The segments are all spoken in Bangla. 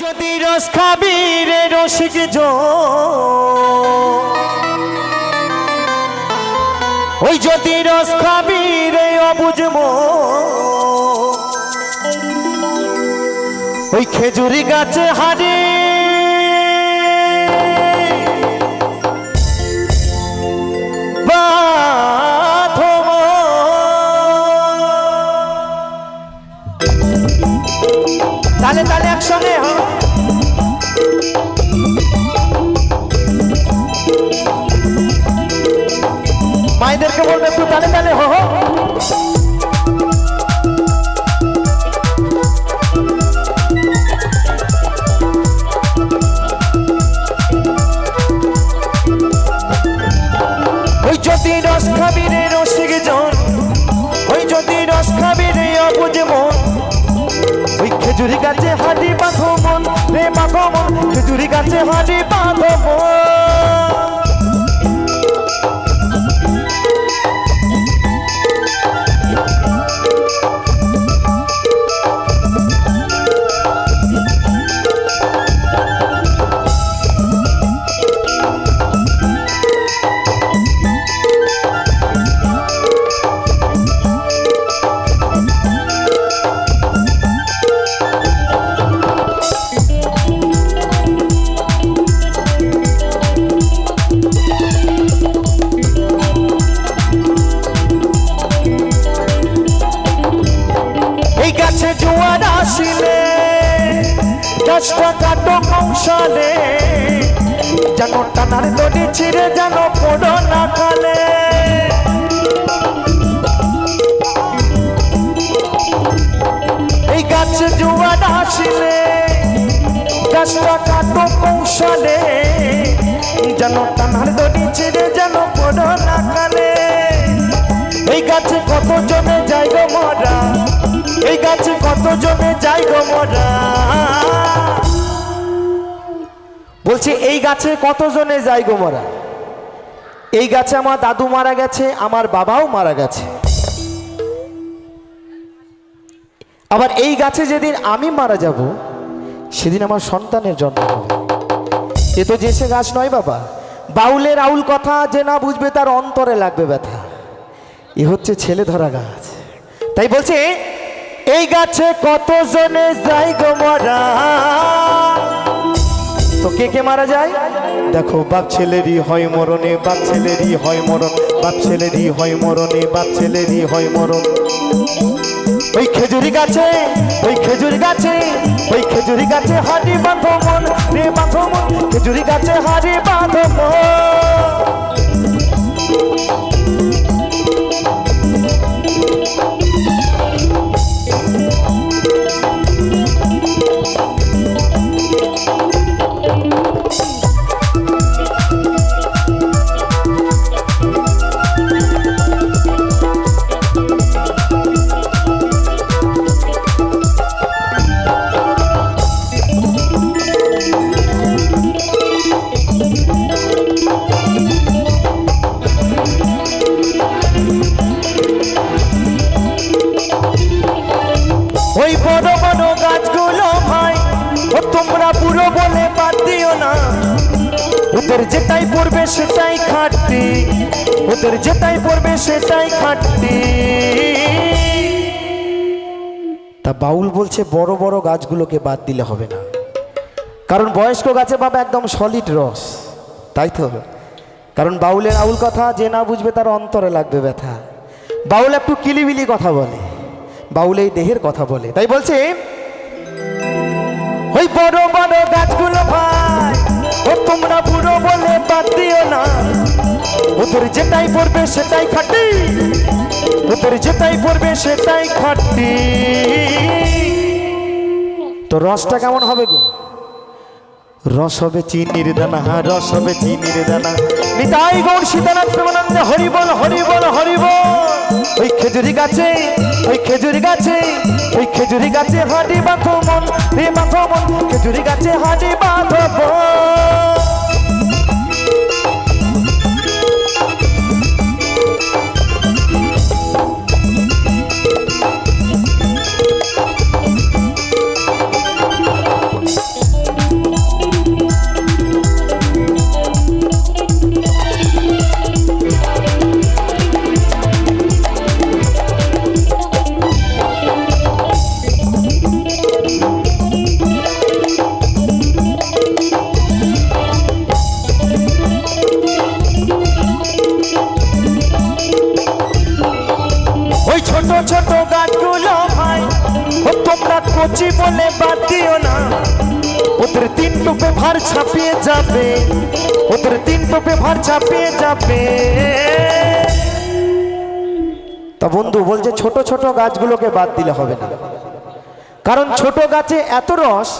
যদি রস খাবি রে রসিক ওই যদি রস খাবি রে অবুঝব ওই খেজুরি গাছে হারে মায়েদেরকে বলবে, একটু তালে তালে হো। ওই যদি রস খাবি রে রসিক জন, ওই যদি রস খাবি রে অবুঝ মন ওই খেজুরি গাছে হাঁড়ি বাঁধো মন রে বাঁধো মন, খেজুরি গাছে বাঁধো মন গাছটা কাটো কৌশলে, যেন টানার দড়ি ছিঁড়ে যেন পড়ো না খালে এই গাছে জোয়ার আসিলে গাছটা কাটো কৌশলে, যেন টানার দড়ি ছিঁড়ে যেন পড়ো না খালে এই গাছে কত জনে যাই গো মরা? এই গাছে কত জনে যাই গো মরা? বলছি, এই গাছে কত জনে যাই গো মরা? এই গাছে আমার দাদু মারা গেছে, আমার বাবাও মারা গেছে। আবার এই গাছে যেদিন আমি মারা যাব, সেদিন আমার সন্তানের জন্ম হবে। এ তো সে গাছ নয় বাবা, বাউলের আউল কথা যে না বুঝবে তার অন্তরে লাগবে ব্যথা। এ হচ্ছে ছেলে ধরা গাছ। তাই বলছে, এই গাছে কত জনে যাই গো মরা? তো কে কে মারা যায়? দেখো বাপ ছেলেরই হয় মরণে বাপ ছেলেরই হয় মরণ। বাপ ছেলেরই হয় মরণে বাপ ছেলেরই হয় মরণ। ওই খেজুরি গাছে ওই খেজুরি গাছে ওই খেজুরি গাছে হাড়ি বাঁধো মন। রে বাঁধো মন খেজুরি গাছে হাড়ি বাঁধো মন। ওদের যেটাই পড়বে সেটাই খাটতি। ওদের যেটাই পড়বে সেটাই খাটতি। তা বাউল বলছে, বড় বড় গাছগুলোকে বাদ দিলে হবে না। কারণ বয়স্ক গাছে পাবে একদম সলিড রস। তাই তো? কারণ বাউলের আউল কথা, যে না বুঝবে তার অন্তরে লাগবে ব্যথা। বাউল একটু কিলিবিলি কথা বলে। বাউল এই দেহের কথা বলে। তাই বলছে, ওই বড় বড় গাছগুলো ভাই তোমরা বুড়ো বলে বাদ দিও না। ওদের যেটাই পড়বে সেটাই খাটি। ওদের যেটাই পড়বে সেটাই খাটি। তো রসটা কেমন হবে গো? রস হবে চিনির দানা, রস হবে চিনির দানা। নিতাই গৌর সীতানাথ প্রেমানন্দ, হরি বল হরি বল হরি বল। ওই খেজুরি গাছে, ওই খেজুরি গাছে, ওই খেজুরি গাছে হাঁড়ি বাঁধো মন, রে বাঁধো মন। খেজুরি গাছে হাঁড়ি বাঁধো মন। কচি বলে বাদ দিও না। ওদের তিন টুপে ভার ছাপিয়ে যাবে। ওদের তিন টুপে ভার ছাপিয়ে যাবে। তা বন্ধু, বলছে ছোট ছোট গাছগুলোকে বাদ দিলে হবে না। কারণ ছোট গাছে এত রস,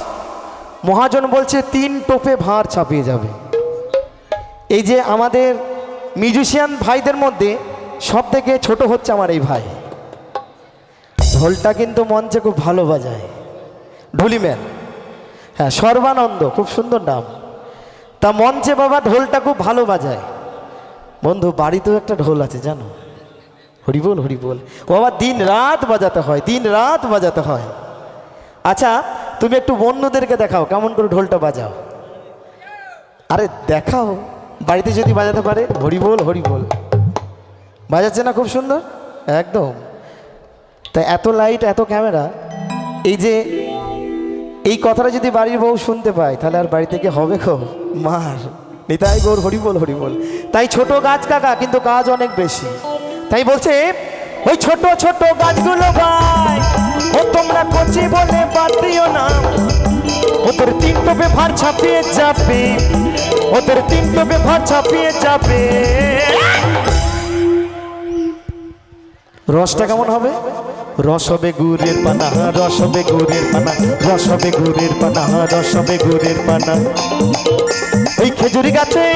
মহাজন বলছে তিন টোপে ভাঁড় ছাপিয়ে যাবে। এই যে আমাদের মিউজিশিয়ান ভাইদের মধ্যে সব থেকে ছোট হচ্ছে আমার এই ভাই। ঢোলটা কিন্তু মঞ্চে খুব ভালো বাজায়। ঢুলিম্যান হ্যাঁ সর্বানন্দ, খুব সুন্দর নাম। তা মঞ্চে বাবা ঢোলটা খুব ভালো বাজায়। বন্ধু, বাড়িতেও একটা ঢোল আছে, জানো? হরিবোল হরিবোল। ও বাবা, দিন রাত বাজাতে হয়, দিন রাত বাজাতে হয়। আচ্ছা তুমি একটু বন্ধুদেরকে দেখাও, কেমন করে ঢোলটা বাজাও। আরে, দেখাও। বাড়িতে যদি বাজাতে পারে, হরিবোল হরিবোল। বাজাচ্ছে না খুব সুন্দর? একদম। তা এত লাইট এত ক্যামেরা এই যে এই কথাটা যদি বাড়ির বউ শুনতে পায়, তাহলে আর বাড়ি থেকে হবে খো মার। নিতাই গৌর, হরিবোল হরিবোল। তাই ছোট গাছ কাকা, কিন্তু কাজ অনেক বেশি। তাই বলছে, ওই ছোট ছোট গাছগুলো ভাই, ও তোমরা কচি বলে বাদ দিও না। ওদের তিন টোপে ভার ছাপিয়ে যাবে। ওদের তিন টোপে ভার ছাপিয়ে যাবে। রসটা কেমন হবে? রস হবে গুড়ের পানা, রস হবে গুড়ের পানা, রস হবে গুড়ের পানা, রস হবে গুড়ের পানা। ওই খেজুরি গাছে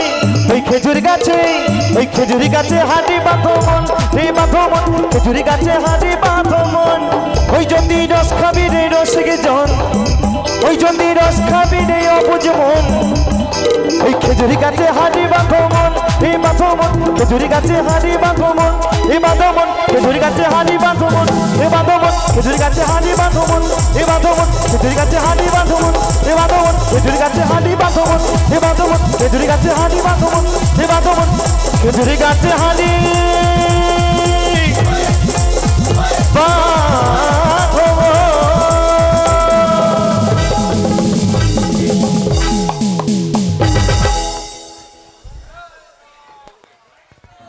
ওই খেজুরি গাছে ওই খেজুরি গাছে হাঁটি বাঁধো মন রে বাঁধো মন, খেজুরি গাছে হাঁটি বাঁধো মন। ওই যদি রস খাবি রে রস গে জন, ওই যদি রস খাবি রে অবুঝ মন। ওই খেজুরি গাছে হাঁটি বাঁধো মন এ বাঁধমন খেজুরি গাছে হানি বাঁধমন এ বাঁধমন খেজুরি গাছে হানি বাঁধমন এ বাঁধমন খেজুরি গাছে হানি বাঁধমন এ বাঁধমন খেজুরি গাছে হানি বাঁধমন এ বাঁধমন খেজুরি গাছে হানি বাঁধমন এ বাঁধমন খেজুরি গাছে হানি বাঁধমন এ বাঁধমন খেজুরি গাছে হানি বাঁ